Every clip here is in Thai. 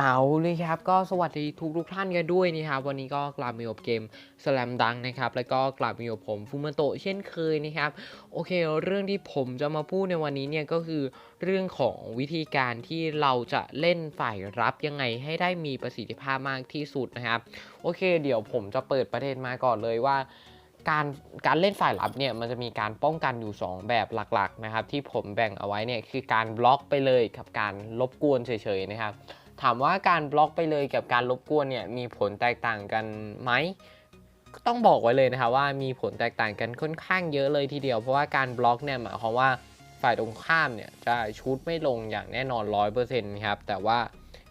เอาเลยครับก็สวัสดีทุกทุกท่านกันด้วยนะครับวันนี้ก็กลับมาอยู่กับเกม Slam Dunk นะครับแล้วก็กลับมาอยู่กับผมฟูมโตเช่นเคยนะครับโอเค เรื่องที่ผมจะมาพูดในวันนี้เนี่ยก็คือเรื่องของวิธีการที่เราจะเล่นฝ่ายรับยังไงให้ได้มีประสิทธิภาพมากที่สุดนะครับโอเค เดี๋ยวผมจะเปิดประเด็นมาก่อนเลยว่าการการเล่นฝ่ายรับเนี่ยมันจะมีการป้องกันอยู่ 2 แบบหลักๆนะครับที่ผมแบ่งเอาไว้เนี่ยคือการบล็อกไปเลยกับการรบกวนเฉยๆนะครับ ถามว่าการบล็อกไปเลยกับการรบกวนเนี่ยมีผลแตกต่างกันไหมต้องบอกไว้เลยนะครับว่ามีผลแตกต่างกันค่อนข้างเยอะเลยทีเดียว เพราะว่าการบล็อกเนี่ยหมายความว่าฝ่ายตรงข้ามเนี่ยจะชูดไม่ลงอย่างแน่นอน 100%ครับแต่ว่า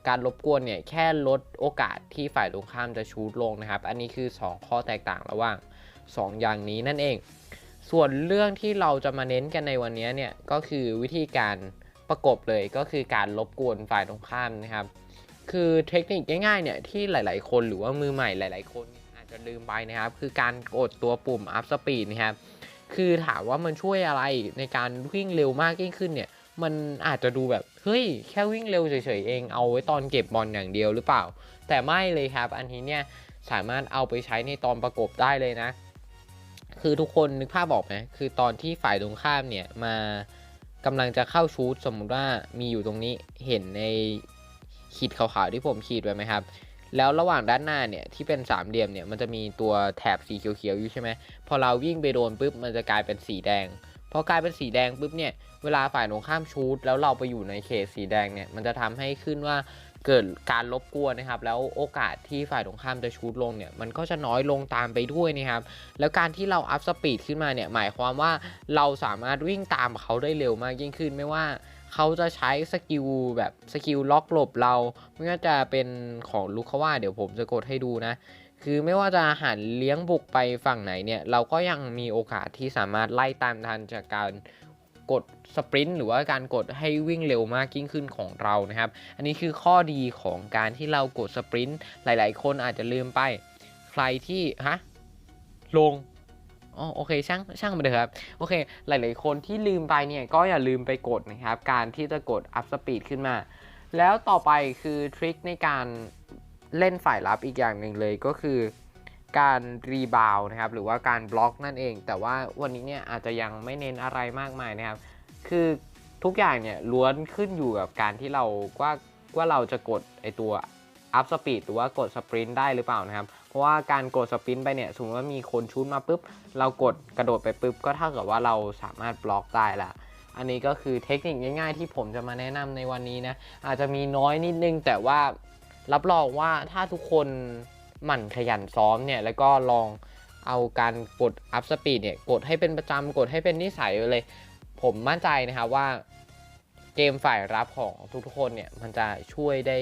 การรบกวนเนี่ยแค่ลดโอกาสที่ฝ่ายตรงข้ามจะชูดลงนะครับ อันนี้คือ 2 ข้อแตกต่างระหว่าง 2 อย่างนี้นั่นเอง ส่วนเรื่องที่เราจะมาเน้นกันในวันนี้เนี่ยก็คือวิธีการ ประกบเลยก็คือการรบกวนฝ่ายตรงข้ามนะครับ คือเทคนิคง่ายๆเนี่ยที่หลาย ๆ คนหรือว่ามือใหม่หลาย ๆ คนอาจจะลืมไปนะครับ คือการกดตัวปุ่ม up speed นะครับคือถามว่ามันช่วยอะไรในการวิ่งเร็วมากยิ่งขึ้นเนี่ย มันอาจจะดูแบบเฮ้ยแค่วิ่งเร็วเฉยๆเองเอาไว้ตอนเก็บบอลอย่างเดียวหรือเปล่า แต่ไม่เลยครับ อันนี้เนี่ยสามารถเอาไปใช้ในตอนประกบได้เลยนะ คือทุกคนนึกภาพออกไหมคือตอนที่ฝ่ายตรงข้ามเนี่ยมา กำลังจะเข้าชูดสมมุติว่ามีอยู่ตรงนี้เห็นในขีดขาวๆที่ผมขีดไว้ไหมครับ แล้วระหว่างด้านหน้าเนี่ยที่เป็นสามเหลี่ยมเนี่ยมันจะมีตัวแถบสีเขียวๆอยู่ใช่ไหมพอเราวิ่งไปโดนปุ๊บมันจะกลายเป็นสีแดง พอกลายเป็นสีแดงปุ๊บเนี่ยเวลาฝ่ายตรงข้ามชูตแล้วเราไปอยู่ในเขตสีแดงเนี่ยมันจะทำให้ขึ้นว่าเกิดการรบกวนนะครับ แล้วโอกาสที่ฝ่ายตรงข้ามจะชูตลงเนี่ยมันก็จะน้อยลงตามไปด้วยนะครับ แล้วการที่เราอัพสปีดขึ้นมาเนี่ยหมายความว่าเราสามารถวิ่งตามเขาได้เร็วมากยิ่งขึ้นไม่ว่าเขาจะใช้สกิลแบบสกิลล็อกหลบเราไม่ว่าจะเป็นของลูกเขาว่าเดี๋ยวผมจะกดให้ดูนะ คือไม่ว่าจะหันเลี้ยงบุกไปฝั่งไหนเนี่ย เราก็ยังมีโอกาสที่สามารถไล่ตามทันจากการกดสปรินต์หรือว่าการกดให้วิ่งเร็วมากยิ่งขึ้นของเรานะครับ อันนี้คือข้อดีของการที่เรากดสปรินต์หลาย ๆ คนอาจจะลืมไป ใครที่ ฮะ ลงอ๋อโอเคช่างช่างมาเถอะครับ โอเค หลาย ๆ คนที่ลืมไปเนี่ย ก็อย่าลืมไปกดนะครับ การที่จะกด up speed ขึ้นมา แล้วต่อไปคือทริคในการ เล่นฝ่ายรับอีกอย่างหนึ่งเลยก็คือการรีบาวนะครับหรือว่าการบล็อกนั่นเอง แต่ว่าวันนี้เนี่ยอาจจะยังไม่เน้นอะไรมากมายนะครับ คือทุกอย่างเนี่ยล้วนขึ้นอยู่กับการที่เราว่าว่าเราจะกดไอตัว up speed หรือว่ากดสปรินต์ได้หรือเปล่านะครับ เพราะว่าการกดสปรินต์ไปเนี่ยสมมติว่ามีคนชูดมาปุ๊บ เรากดกระโดดไปปุ๊บ ก็เท่ากับว่าเราสามารถบล็อกได้ละอันนี้ก็คือเทคนิคง่ายๆ ที่ผมจะมาแนะนำในวันนี้นะอาจจะมีน้อยนิดนึงแต่ว่า รับรองว่าถ้าทุกคนหมั่นขยันซ้อมเนี่ย แล้วก็ลองเอาการกด up speed เนี่ย กดให้เป็นประจำกดให้เป็นนิสัยไปเลย ผมมั่นใจนะครับว่าเกมฝ่ายรับของทุกๆคนเนี่ย มันจะช่วยได้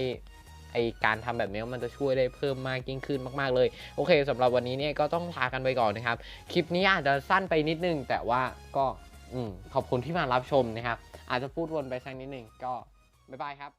ไอการทำแบบนี้มันจะช่วยได้เพิ่มมากยิ่งขึ้นมากๆเลย โอเคสำหรับวันนี้เนี่ยก็ต้องลากันไปก่อนนะครับ คลิปนี้อาจจะสั้นไปนิดนึง แต่ว่าก็อืขอบคุณที่มารับชมนะครับ อาจจะพูดวนไปสักนิดนึงก็บ๊ายบายครับ